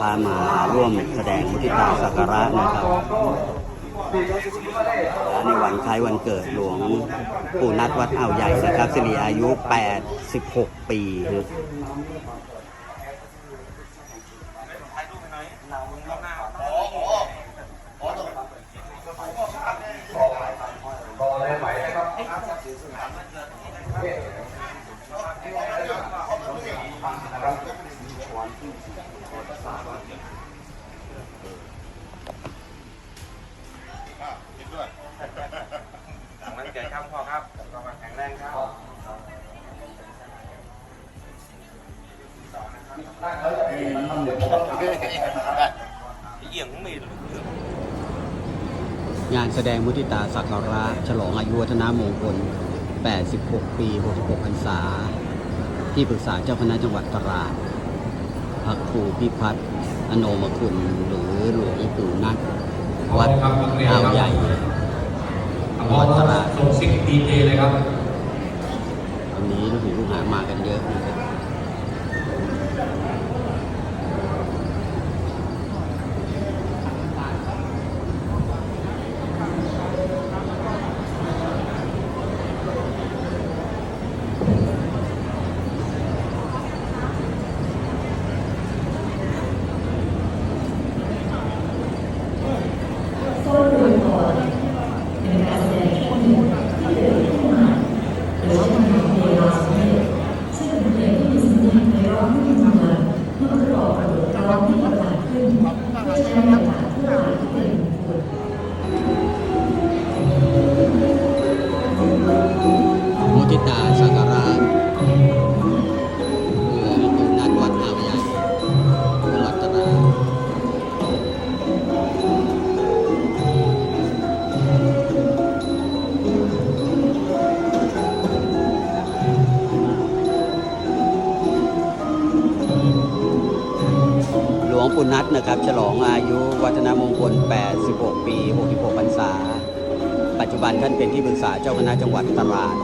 พามาร่วมแสดงมุทิตาสักการะนะครับและในวันคล้ายวันเกิดหลวงปู่นัดวัดอ่าวใหญ่นะครับสิริอายุ 86 ปีครับ มันเกิดครับพ่อครับกำลังแข็งแรงครับเอียงไม่งานแสดงมุทิตาสักการะฉลองอายุวัฒนามงคล 86 ปี 66 พรรษา ที่ปรึกษาเจ้าคณะจังหวัดตราด พระครูพิพัฒน์อโนมคุณหรือหลวงปู่นัดวัดอ่าวใหญ่พร้อมครับส่งซิกดีเจเลยครับวันนี้ลูกศิษย์ลูกหามากันเยอะนะครับ หลวงปู่นัทนะครับ ฉลองอายุวัฒนมงคล 86 ปี 66 พรรษา ปัจจุบันท่านเป็นที่ปรึกษาเจ้าคณะจังหวัดตราด